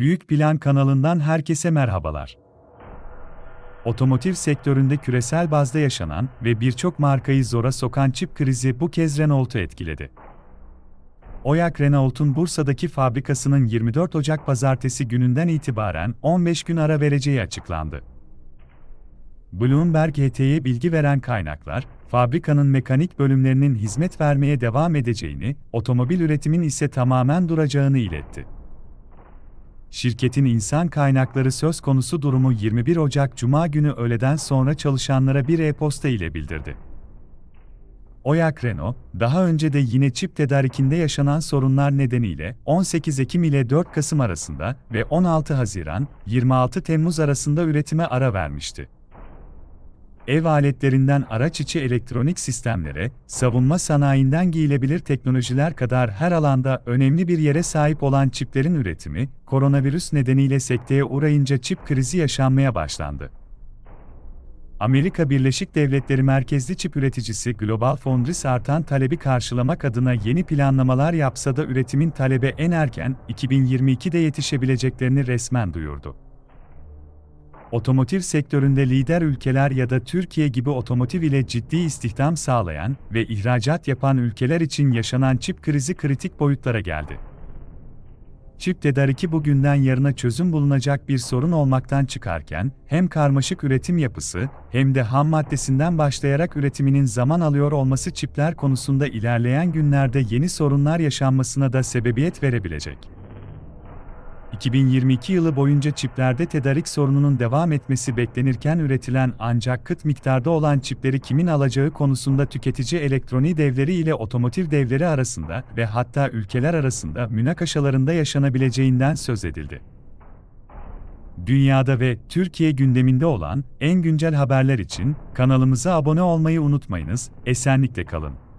Büyük Plan kanalından herkese merhabalar. Otomotiv sektöründe küresel bazda yaşanan ve birçok markayı zora sokan çip krizi bu kez Renault'u etkiledi. Oyak Renault'un Bursa'daki fabrikasının 24 Ocak pazartesi gününden itibaren 15 gün ara vereceği açıklandı. Bloomberg HT'ye bilgi veren kaynaklar, fabrikanın mekanik bölümlerinin hizmet vermeye devam edeceğini, otomobil üretimin ise tamamen duracağını iletti. Şirketin insan kaynakları söz konusu durumu 21 Ocak Cuma günü öğleden sonra çalışanlara bir e-posta ile bildirdi. Oyak Renault, daha önce de yine çip tedarikinde yaşanan sorunlar nedeniyle 18 Ekim ile 4 Kasım arasında ve 16 Haziran 26 Temmuz arasında üretime ara vermişti ev aletlerinden araç içi elektronik sistemlere, savunma sanayinden giyilebilir teknolojiler kadar her alanda önemli bir yere sahip olan çiplerin üretimi, koronavirüs nedeniyle sekteye uğrayınca çip krizi yaşanmaya başlandı. Amerika Birleşik Devletleri merkezli çip üreticisi Global Foundries artan talebi karşılamak adına yeni planlamalar yapsa da üretimin talebe en erken 2022'de yetişebileceklerini resmen duyurdu otomotiv sektöründe lider ülkeler ya da Türkiye gibi otomotiv ile ciddi istihdam sağlayan ve ihracat yapan ülkeler için yaşanan çip krizi kritik boyutlara geldi. Çip tedariki bugünden yarına çözüm bulunacak bir sorun olmaktan çıkarken, hem karmaşık üretim yapısı, hem de ham maddesinden başlayarak üretiminin zaman alıyor olması çipler konusunda ilerleyen günlerde yeni sorunlar yaşanmasına da sebebiyet verebilecek. 2022 yılı boyunca çiplerde tedarik sorununun devam etmesi beklenirken üretilen ancak kıt miktarda olan çipleri kimin alacağı konusunda tüketici elektronik devleri ile otomotiv devleri arasında ve hatta ülkeler arasında münakaşalarında yaşanabileceğinden söz edildi. Dünyada ve Türkiye gündeminde olan en güncel haberler için kanalımıza abone olmayı unutmayınız, esenlikle kalın.